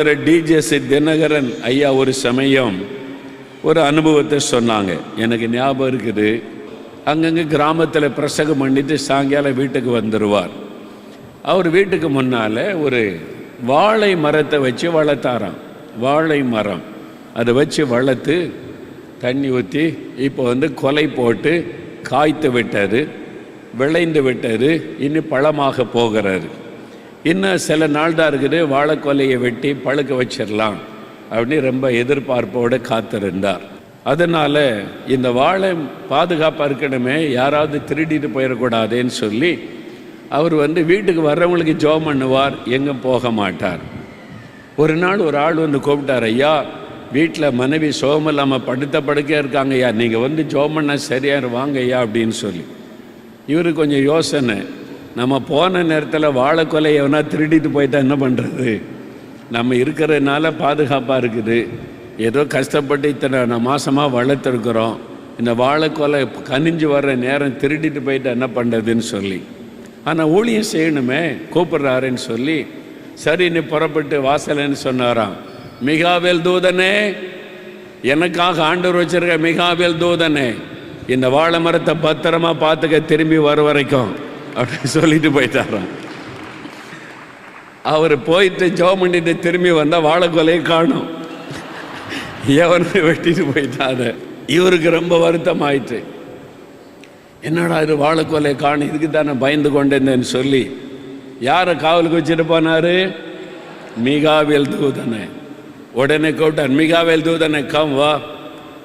டிஜேசி தினகரன் ஐயா ஒரு சமயம் ஒரு அனுபவத்தை சொன்னாங்க. எனக்கு ஞாபகம் இருக்குது. அங்கங்கே கிராமத்தில் பிரசகம் பண்ணிட்டு சாயங்காலம் வீட்டுக்கு வந்துடுவார் அவர் வீட்டுக்கு முன்னால் ஒரு வாழை மரத்தை வச்சு வளர்த்தாராம். வாழை மரம். அதை வச்சு வளர்த்து தண்ணி ஊற்றி இப்போ வந்து கொலை போட்டு காய்த்து விட்டது விளைந்து விட்டது இன்னும் பழமாக போகிறாரு. இன்னும் சில நாள் தான் இருக்குது வாழைக்கொலையை வெட்டி பழுக்க வச்சிடலாம் அப்படின்னு ரொம்ப எதிர்பார்ப்போடு காத்திருந்தார். அதனால் இந்த வாழை பாதுகாப்பாக இருக்கணுமே யாராவது திருடிட்டு போயிடக்கூடாதேன்னு சொல்லி அவர் வந்து வீட்டுக்கு வர்றவங்களுக்கு ஜோம் பண்ணுவார் எங்கும் போக மாட்டார். ஒரு நாள் ஒரு ஆள் வந்து கூப்பிட்டார் ஐயா வீட்டில் மனைவி சோகம் இல்லாமல் படுத்த படுக்கையாக இருக்காங்க ஐயா நீங்கள் வந்து ஜோம் பண்ண சரியாக வாங்க ஐயா அப்படின்னு சொல்லி. இவருக்கு கொஞ்சம் யோசனை நம்ம போன நேரத்தில் வாழைக்கொலை எவனா திருடிட்டு போயிட்டா என்ன பண்ணுறது நம்ம இருக்கிறதுனால பாதுகாப்பாக இருக்குது. ஏதோ கஷ்டப்பட்டு இத்தனை மாதமாக வளர்த்துருக்குறோம். இந்த வாழைக்கொலை கனிஞ்சு வர்ற நேரம் திருடிட்டு போயிட்டு என்ன பண்ணுறதுன்னு சொல்லி. ஆனால் ஊழியம் செய்யணுமே கூப்பிட்றாருன்னு சொல்லி சரி நீ புறப்பட்டு வாசலன்னு சொன்னாராம். மிகாவேல் தூதனே எனக்காக ஆண்டவர் வச்சிருக்க மிகாவேல் தூதனே இந்த வாழை மரத்தை பத்திரமா பார்த்துக்க திரும்பி வர வரைக்கும். அப்படின்னு சொல்லிட்டு போயிட்டாரான் அவர் போயிட்டு ஜோம் பண்ணிட்டு திரும்பி வந்தால் வாழைக்கொலையை காணும். எவனை வெட்டிட்டு போயிட்டாரு. இவருக்கு ரொம்ப வருத்தம் ஆயிட்டு என்னடா இது வாழைக்கொலை காணும்? இதுக்கு தானே பயந்து கொண்டேன்னு சொல்லி யாரை காவலுக்கு வச்சுட்டு போனாரு? மிகாவேல் தூதனை. உடனே கூப்பிட்டார் மிகாவேல் தூதனை கம் வா.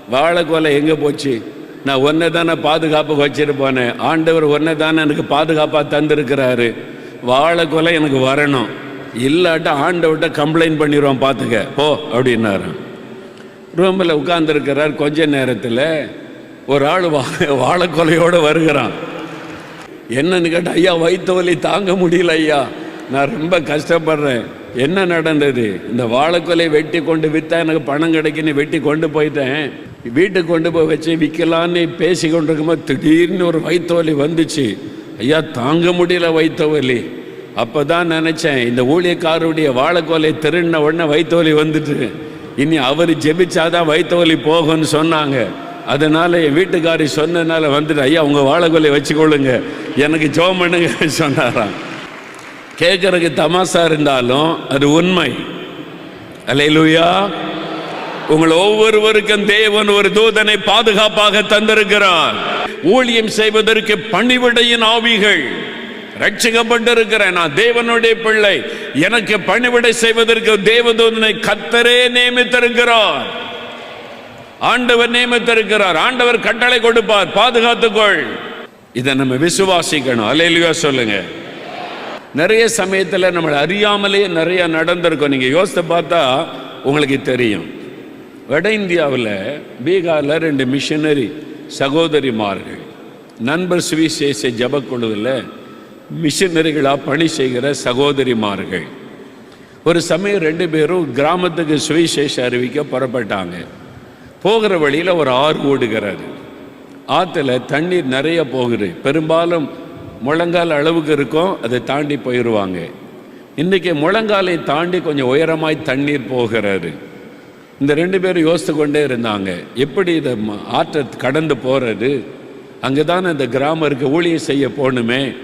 வாழைக்கொலை எங்கே போச்சு? நான் ஒன்றை தானே பாதுகாப்புக்கு வச்சுட்டு போனேன். ஆண்டவர் ஒன்றை தானே எனக்கு பாதுகாப்பாக தந்திருக்கிறாரு. வாழைக்கொலை எனக்கு வரணும். இல்லாட்ட ஆண்டவர்கிட்ட கம்ப்ளைண்ட் பண்ணிடுவோம் பார்த்துக்க. போ அப்படின்னாரு. ரூமில் உட்கார்ந்துருக்கிறார் கொஞ்ச நேரத்தில். ஒரு ஆள் வா வாழைக்கொலையோடு வருகிறான். என்னன்னு கேட்டால் ஐயா வயிற்று வலி தாங்க முடியல ஐயா. நான் ரொம்ப கஷ்டப்படுறேன். என்ன நடந்தது? இந்த வாழைக்கொலை வெட்டி கொண்டு விற்றா எனக்கு பணம் கிடைக்குன்னு வெட்டி கொண்டு போயிட்டேன். வீட்டுக்கு கொண்டு போய் வச்சு விற்கலான்னு பேசி கொண்டிருக்கும்போது திடீர்னு ஒரு வயிற்று வலி வந்துச்சு. ஐயா தாங்க முடியல வைத்தவலி வலி அப்போ தான் நினச்சேன் இந்த ஊழியக்காரருடைய வாழைக்கோலை திருடின உடனே வயிற்று வலி வந்துட்டு இனி அவர் ஜெபிச்சாதான் வைத்தோலி போகும்னு சொன்னாங்க. அதனால என் வீட்டுக்காரி சொன்னதுனால வந்துட்டு ஐயா உங்க வாழைக்கோலை வச்சுக்கொள்ளுங்க. எனக்கு ஜோம் பண்ணுங்க சொன்னாராம். கேட்கறதுக்கு தமாசா இருந்தாலும் அது உண்மை. அல்லேலூயா உங்கள் ஒவ்வொருவருக்கும் தேவன் ஒரு தூதனை பாதுகாப்பாக தந்திருக்கிறார். ஊழியம் செய்வதற்கு பணிவிடையின் ஆவிகள் ரட்சிக்கப்பட்டிருக்கிறேன் நான் தேவனுடைய பிள்ளை. எனக்கு பணிவிடை செய்வதற்கு தேவதூதனை கத்தரே நியமித்திருக்கிறார். ஆண்டவர் நியமித்திருக்கிறார். ஆண்டவர் கட்டளை கொடுப்பார். பாதுகாத்துக்கொள். இதை நம்ம விசுவாசிக்கணும். அல்லையா சொல்லுங்க. நிறைய சமயத்தில் நம்மளை அறியாமலேயே நிறைய நடந்திருக்கும். நீங்கள் யோசித்து பார்த்தா உங்களுக்கு தெரியும். வட இந்தியாவில் பீகாரில் ரெண்டு மிஷனரி சகோதரிமார்கள். நண்பர் சுவிசேஷ ஜபக்குழுவில் மிஷனரிகளாக பணி செய்கிற சகோதரிமார்கள். ஒரு சமயம் ரெண்டு பேரும் கிராமத்துக்கு சுவிசேஷ அறிவிக்க புறப்பட்டாங்க. போகிற வழியில் ஒரு ஆறு ஓடுகிறாரு ஆற்றுல தண்ணீர் நிறைய போகுது. பெரும்பாலும் முழங்கால் அளவுக்கு இருக்கும் அதை தாண்டி போயிடுவாங்க இன்றைக்கி முழங்காலை தாண்டி கொஞ்சம் உயரமாய் தண்ணீர் போகிறாரு இந்த ரெண்டு பேரும் யோசித்து கொண்டே இருந்தாங்க. எப்படி இதை ம- ஆற்றை கடந்து போகிறது அங்கே தான் இந்த கிராமம் இருக்க ஊழியம் செய்ய போகணுமே.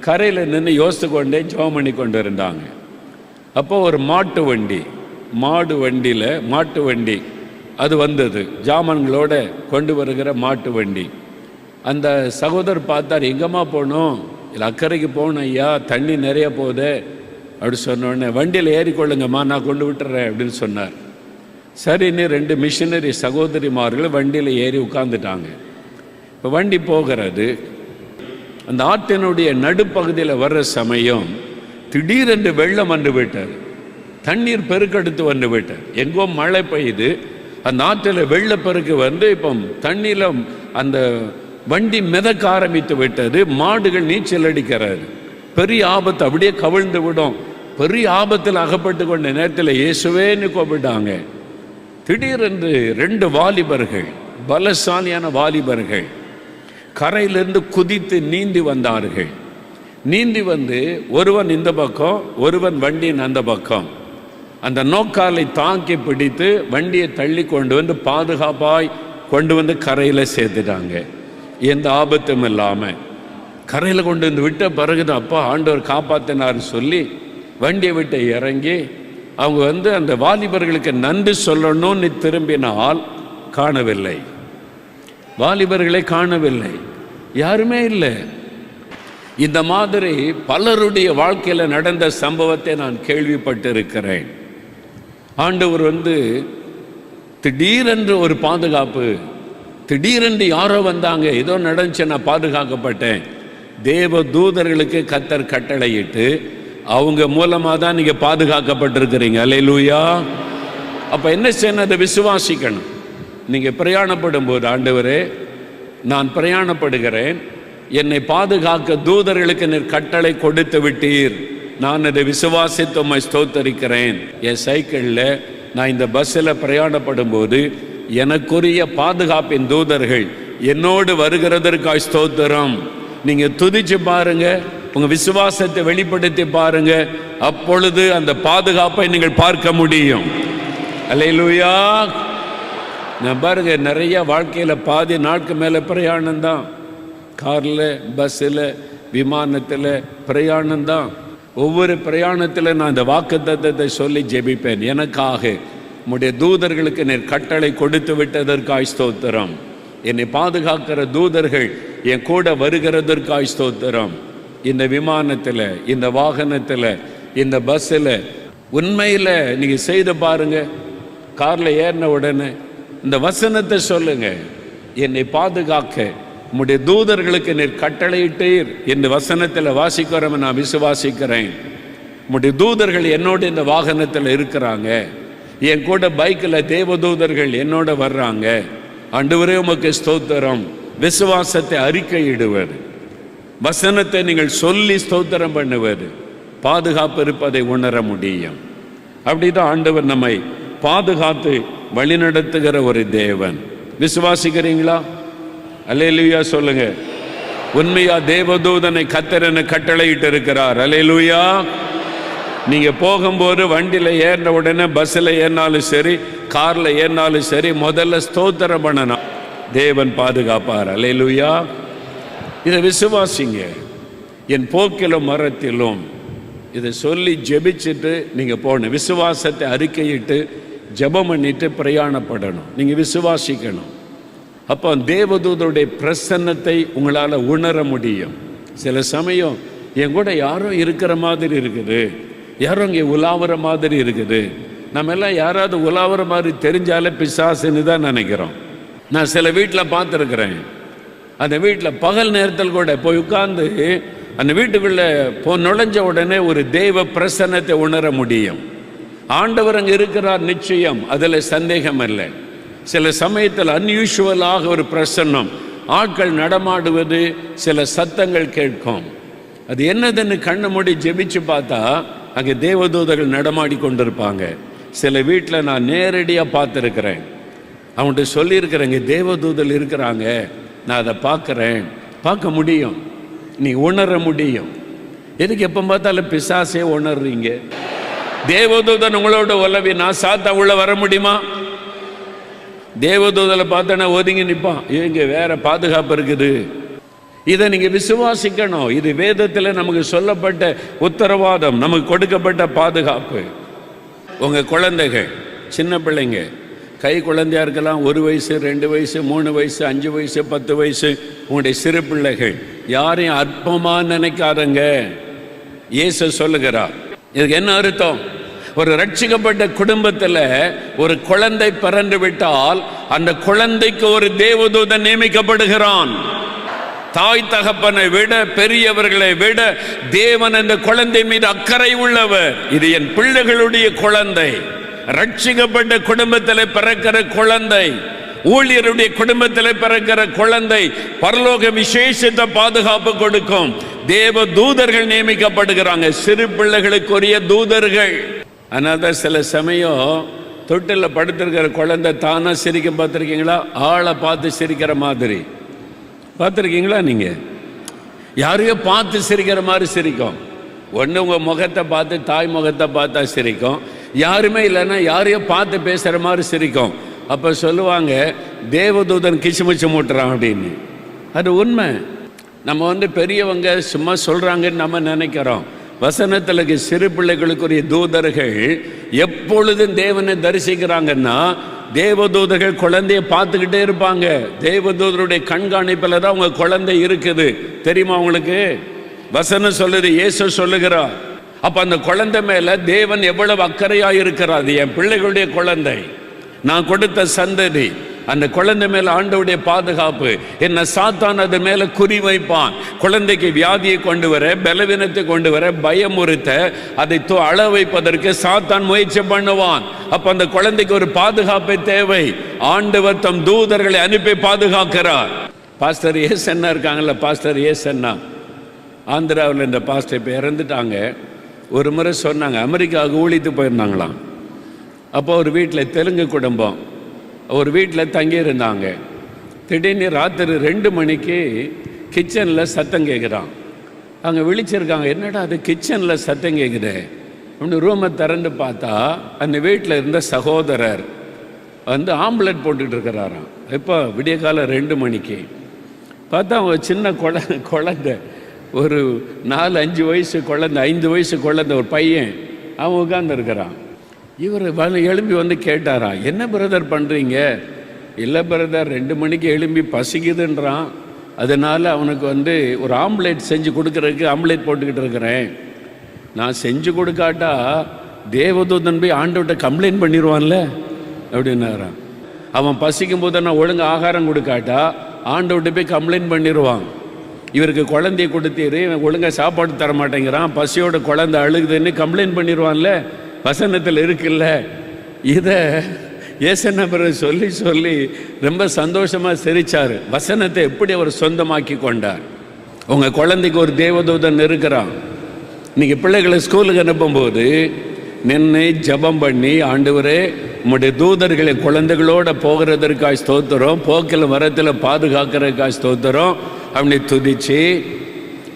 கரையில் நின்று யோசித்து கொண்டே ஜோம் பண்ணி கொண்டு இருந்தாங்க. அப்போ ஒரு மாட்டு வண்டி மாடு வண்டியில் மாட்டு வண்டி அது வந்தது. ஜாமான்களோட கொண்டு வருகிற மாட்டு வண்டி. அந்த சகோதரர் பார்த்தார் எங்கம்மா போகணும்? இல்லை அக்கறைக்கு போகணும் ஐயா தண்ணி நிறைய போகுது. அப்படி சொன்னோடனே வண்டியில் ஏறிக்கொள்ளுங்கம்மா நான் கொண்டு விட்டுறேன் அப்படின்னு சொன்னார். சரின்னு ரெண்டு மிஷினரி சகோதரிமார்கள் வண்டியில் ஏறி உட்காந்துட்டாங்க இப்போ வண்டி போகிறது. அந்த ஆற்றினுடைய நடுப்பகுதியில் வர்ற சமயம் திடீரென்று வெள்ளம் வந்து விட்டார் தண்ணீர் பெருக்கெடுத்து வந்து விட்டார் எங்கோ மழை பெய்யுது அந்த ஆற்றில் வெள்ளப்பெருக்கு வந்து இப்போ தண்ணியில் அந்த வண்டி மிதக்க ஆரம்பித்து விட்டது. மாடுகள் நீச்சல் அடிக்கிறாரு பெரிய ஆபத்து அப்படியே கவிழ்ந்து விடும். பெரிய ஆபத்தில் அகப்பட்டு கொண்ட நேரத்தில் இயேசுவேன்னு கூப்பிட்டாங்க. திடீரென்று ரெண்டு வாலிபர்கள் பலசாலியான வாலிபர்கள் கரையிலிருந்து குதித்து நீந்தி வந்தார்கள். நீந்தி வந்து ஒருவன் இந்த பக்கம் ஒருவன் வண்டியின் அந்த பக்கம். அந்த நோக்காலை தாக்கி பிடித்து வண்டியை தள்ளி கொண்டு வந்து பாதுகாப்பாய் கொண்டு வந்து கரையில் சேர்த்துட்டாங்க. எந்த ஆபத்தும் இல்லாமல். கரையில் கொண்டு வந்து விட்ட பிறகுதான் அப்பா ஆண்டவர் காப்பாற்றினார்னு சொல்லி வண்டியை விட்டு இறங்கி அவங்க வந்து அந்த வாலிபர்களுக்கு நன்றி சொல்லணும்னு திரும்பினால் காணவில்லை. வாலிபர்களை காணவில்லை. யாருமே இல்லை. இந்த மாதிரி பலருடைய வாழ்க்கையில் நடந்த சம்பவத்தை நான் கேள்விப்பட்டிருக்கிறேன். ஆண்டவர் வந்து திடீரென்று ஒரு பாதுகாப்பு திடீரென்று யாரோ வந்தாங்க ஏதோ நடந்துச்சு நான் பாதுகாக்கப்பட்டேன். தேவ தூதர்களுக்கு கத்தர் கட்டளையிட்டு அவங்க மூலமாக தான் நீங்கள் பாதுகாக்கப்பட்டிருக்கிறீங்க. லூயா அப்போ என்ன செய்யணும் அதை விசுவாசிக்கணும். நீங்கள் பிரயாணப்படும் போது ஆண்டவரே நான் பிரயாணப்படுகிறேன். என்னை பாதுகாக்க தூதர்களுக்கு நீர் கட்டளை கொடுத்து விட்டீர். நான் அதை விசுவாசித்து உம்மை ஸ்தோத்தரிக்கிறேன். என் சைக்கிளில் நான் இந்த பஸ்ஸில் பிரயாணப்படும் போது எனக்குரிய பாதுகாப்பின் தூதர்கள் என்னோடு வருகிறதற்காக ஸ்தோத்திரம். நீங்கள் துதிச்சு பாருங்கள் உங்க விசுவாசத்தை வெளிப்படுத்தி பாருங்க. அப்பொழுது அந்த பாதுகாப்பை நீங்கள் பார்க்க முடியும். அலையிலூயா நான் பாருங்க நிறைய வாழ்க்கையில் பாதி நாட்கு மேலே பிரயாணம் தான். காரில் பஸ்ஸில் விமானத்தில் பிரயாணம் தான். ஒவ்வொரு பிரயாணத்தில் நான் இந்த வாக்கு சொல்லி ஜெபிப்பேன். எனக்காக. உம்முடைய தூதர்களுக்கு நீர் கட்டளை கொடுத்து விட்டதற்காய் ஸ்தோத்திரம். என்னை பாதுகாக்கிற தூதர்கள் என் கூட வருகிறதற்காய் ஸ்தோத்திரம். இந்த விமானத்தில் இந்த வாகனத்தில் இந்த பஸ்ஸில் உண்மையில் நீங்கள் செய்து பாருங்க. காரில் ஏறின உடனே இந்த வசனத்தை சொல்லுங்க. என்னை பாதுகாக்க உம்முடைய தூதர்களுக்கு நீர் கட்டளையிட்டீர் இந்த வசனத்தில் வாசிக்கிறோம் நான் விசுவாசிக்கிறேன். உம்முடைய தூதர்கள் என்னோட இந்த வாகனத்தில் இருக்கிறாங்க. என் கூட பைக்கில் தேவதூதர்கள் என்னோட வர்றாங்க. அண்டு உமக்கு ஸ்தோத்திரம். விசுவாசத்தை அறிக்கையிடுவர். வசனத்தை நீங்கள் சொல்லி ஸ்தோத்திரம் பண்ணுவார் பாதுகாப்பு இருப்பதை உணர முடியும். அப்படிதான் ஆண்டவர் நம்மை பாதுகாத்து வழிநடத்துகிற ஒரு தேவன். விசுவாசிக்கிறீங்களா? அலையலுயா சொல்லுங்க. உண்மையா தேவதூதனை கத்தரனை கட்டளையிட்டு இருக்கிறார் அலையலுயா நீங்க போகும்போது வண்டியில ஏறின உடனே பஸ்ஸில் ஏறினாலும் சரி கார்ல ஏறினாலும் சரி முதல்ல ஸ்தோத்திரம் பண்ணணும். தேவன் பாதுகாப்பார். அலையலுயா இதை விசுவாசிங்க. என் போக்கிலும் மரத்திலும் இதை சொல்லி ஜெபிச்சுட்டு நீங்கள் போகணும். விசுவாசத்தை அறிக்கையிட்டு ஜெபம் பண்ணிட்டு பிரயாணப்படணும். நீங்கள் விசுவாசிக்கணும். அப்போ தேவதூதருடைய பிரசன்னத்தை உங்களால் உணர முடியும். சில சமயம் என் கூட யாரோ இருக்கிற மாதிரி இருக்குது. யாரோ இங்கே உலாவுற மாதிரி இருக்குது. நம்ம எல்லாம் யாராவது உலாவுற மாதிரி தெரிஞ்சாலே பிசாசுன்னு தான் நினைக்கிறோம். நான் சில வீட்டில் பார்த்துருக்குறேன். அந்த வீட்டில் பகல் நேரத்தில் கூட போய் உட்கார்ந்து அந்த வீட்டுக்குள்ளே போ நுழைஞ்ச உடனே ஒரு தெய்வ பிரசன்னத்தை உணர முடியும். ஆண்டவர் அங்கே இருக்கிறார் நிச்சயம் அதில் சந்தேகம் இல்லை. சில சமயத்தில் அன்யூஷுவலாக ஒரு பிரசன்னம் ஆட்கள் நடமாடுவது சில சத்தங்கள் கேட்கும். அது என்னதுன்னு கண்ணை மூடி ஜெபிச்சு பார்த்தா அங்கே தேவதூதர்கள் நடமாடி கொண்டிருப்பாங்க. சில வீட்டில் நான் நேரடியாக பார்த்துருக்கிறேன். அவன்கிட்ட சொல்லியிருக்கிறேங்க தேவதூதல் இருக்கிறாங்க. நான் அதை பார்க்குறேன். பார்க்க முடியும். நீ உணர முடியும். எதுக்கு எப்போ பார்த்தாலும் பிசாசே உணர்றீங்க? தேவதூதன் உங்களோட உலவினா சாத்தா உள்ள வர முடியுமா? தேவதூதலை பார்த்தோன்னா ஒதுங்கி நிற்பான் இங்க வேற பாதுகாப்பு இருக்குது. இதை நீங்க விசுவாசிக்கணும். இது வேதத்தில் நமக்கு சொல்லப்பட்ட உத்தரவாதம். நமக்கு கொடுக்கப்பட்ட பாதுகாப்பு. உங்க குழந்தைகள் சின்ன பிள்ளைங்க கை குழந்தையா இருக்கலாம் ஒரு வயசு ரெண்டு வயசு மூணு வயசு அஞ்சு வயசு பத்து வயசு உங்களுடைய சிறு பிள்ளைகள். யாரையும் அற்பமாக நினைக்காதங்க. இயேசு சொல்லுகிறார். இதுக்கு என்ன அர்த்தம்? ஒரு ரட்சிக்கப்பட்ட குடும்பத்தில் ஒரு குழந்தை பிறந்து விட்டால் அந்த குழந்தைக்கு ஒரு தேவதூதன் நியமிக்கப்படுகிறான். தாய் தகப்பனை விட பெரியவர்களை விட தேவன் அந்த குழந்தை மீது அக்கறை உள்ளவர். இது என் பிள்ளைகளுடைய குழந்தை. ரட்சிக்கப்பட்ட குடும்பத்தில் பிறக்கிற குழந்தை ஊழியருடைய குடும்பத்தில் பிறக்கிற குழந்தை பரலோக விசேஷத்த பாதுகாப்பு கொடுக்கும். தேவ தூதர்கள் நியமிக்கப்படுகிறாங்க. சிறு பிள்ளைகளுக்குரிய தூதர்கள். ஆனால் தான் சில சமயம் தொட்டில் படுத்திருக்கிற குழந்தை தானா சிரிக்க பார்த்துருக்கீங்களா? ஆளை பார்த்து சிரிக்கிற மாதிரி. பார்த்துருக்கீங்களா நீங்கள் யாரையோ பார்த்து சிரிக்கிற மாதிரி சிரிக்கும். ஒன்று உங்கள் முகத்தை பார்த்து தாய் முகத்தை பார்த்தா சிரிக்கும். யாருமே இல்லைன்னா யாரையோ பார்த்து பேசுகிற மாதிரி சிரிக்கும். அப்போ சொல்லுவாங்க தேவதூதன் கிசுமிச்சு மூட்டுறான் அப்படின்னு. அது உண்மை. நம்ம வந்து பெரியவங்க சும்மா சொல்கிறாங்கன்னு நம்ம நினைக்கிறோம். வசனத்தில் சிறு பிள்ளைகளுக்குரிய தூதர்கள் எப்பொழுதும் தேவனை தரிசிக்கிறாங்கன்னா தேவதூதர்கள் குழந்தைய பார்த்துக்கிட்டே இருப்பாங்க. தேவதூதருடைய கண்காணிப்பில் தான் உங்கள் குழந்தை இருக்குது. தெரியுமா உங்களுக்கு? வசனம் சொல்லுது இயேசு சொல்லுகிறார் அப்ப அந்த குழந்தை மேல தேவன் எவ்வளவு அக்கறையா இருக்கிறார் என் பிள்ளைகளுடைய குழந்தை. நான் கொடுத்த சந்ததி அந்த குழந்தை மேல ஆண்டவுடைய பாதுகாப்பு. என்ன சாத்தான் அது மேல குறி வைப்பான். குழந்தைக்கு வியாதியை கொண்டு வர பலவீனத்தை கொண்டு வர பயமுறுத்த அதை து- அள வைப்பதற்கு சாத்தான் முயற்சி பண்ணுவான். அப்ப அந்த குழந்தைக்கு ஒரு பாதுகாப்பை தேவை. ஆண்டவர் தம் தூதர்களை அனுப்பி பாதுகாக்கிறார். பாஸ்டர் ஏஸ் அண்ணா இருக்காங்கல்ல பாஸ்டர் ஏஸ் அண்ணா ஆந்திராவில் இந்த பாஸ்டர் இப்போ இறந்துட்டாங்க. ஒரு முறை சொன்னாங்க அமெரிக்காவுக்கு ஊழித்து போயிருந்தாங்களாம். அப்போ ஒரு வீட்டில் தெலுங்கு குடும்பம் ஒரு வீட்டில் தங்கியிருந்தாங்க. திடீர்னு ராத்திரி ரெண்டு மணிக்கு கிச்சனில் சத்தம் கேட்குறான் அங்கே விழிச்சிருக்காங்க என்னடா அது கிச்சனில் சத்தம் கேட்குது? அப்படின்னு ரூமை திறந்து பார்த்தா அந்த வீட்டில் இருந்த சகோதரர் வந்து ஆம்லெட் போட்டுட்டு இருக்கிறாராம். இப்போ விடிய காலம் ரெண்டு மணிக்கு. பார்த்தா அவங்க சின்ன குழ குழந்தை. ஒரு நாலு அஞ்சு வயசு குழந்த ஐந்து வயசு குழந்த ஒரு பையன் அவன் உட்காந்துருக்கிறான் இவர் வந்து எழும்பி வந்து கேட்டாரா என்ன பிரதர் பண்ணுறீங்க இல்லை பிரதர் ரெண்டு மணிக்கு எழும்பி பசிக்குதுன்றான். அதனால் அவனுக்கு வந்து ஒரு ஆம்லேட் செஞ்சு கொடுக்குறதுக்கு ஆம்லேட் போட்டுக்கிட்டு இருக்கிறேன். நான் செஞ்சு கொடுக்காட்டா தேவதூதன் போய் ஆண்டவர்கிட்ட கம்ப்ளைண்ட் பண்ணிடுவான்ல அப்படின்னாரான் அவன் பசிக்கும் போது நான் ஒழுங்கு ஆகாரம் கொடுக்காட்டா ஆண்டவர்கிட்ட போய் கம்ப்ளைண்ட் பண்ணிடுவான் இவருக்கு குழந்தைய கொடுத்தீரு இவன் ஒழுங்கா சாப்பாடு தர மாட்டேங்கிறான். பசியோட குழந்தை அழுகுதுன்னு கம்ப்ளைண்ட் பண்ணிடுவான்ல. வசனத்தில் இருக்குல்ல. இதை ஏசனபரை சொல்லி சொல்லி ரொம்ப சந்தோஷமாக சிரிச்சாரு. வசனத்தை எப்படி அவர் சொந்தமாக்கி கொண்டார்? உங்கள் குழந்தைக்கு ஒரு தேவதூதன் இருக்கிறான். நீங்கள் பிள்ளைகளை ஸ்கூலுக்கு அனுப்பும்போது நின்று ஜெபம் பண்ணி ஆண்டவரே உங்களுடைய தூதர்களை குழந்தைகளோட போகிறதற்காக ஸ்தோத்திரம் போக்கில் மரத்தில் பாதுகாக்கிறதுக்காக ஸ்தோத்திரம் அப்படின்னு துதிச்சு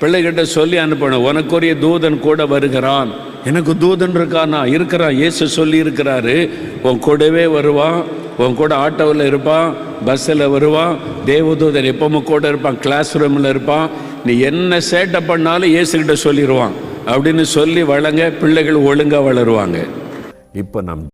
பிள்ளைகிட்ட சொல்லி அனுப்பணும். உனக்குரிய தூதன் கூட வருகிறான். எனக்கு தூதன் இருக்கானா? இருக்கிறான். இயேசு சொல்லி இருக்கிறாரு. உன் கூடவே வருவான். உன் கூட ஆட்டோவில் இருப்பான். பஸ்ஸில் வருவான். தேவதூதன் எப்பவும் கூட இருப்பான். கிளாஸ் ரூமில் இருப்பான். நீ என்ன சேட்டை பண்ணாலும் இயேசுகிட்ட சொல்லிடுவான் அப்படின்னு சொல்லி வளங்க பிள்ளைகள் ஒழுங்காக வளருவாங்க. இப்போ நம்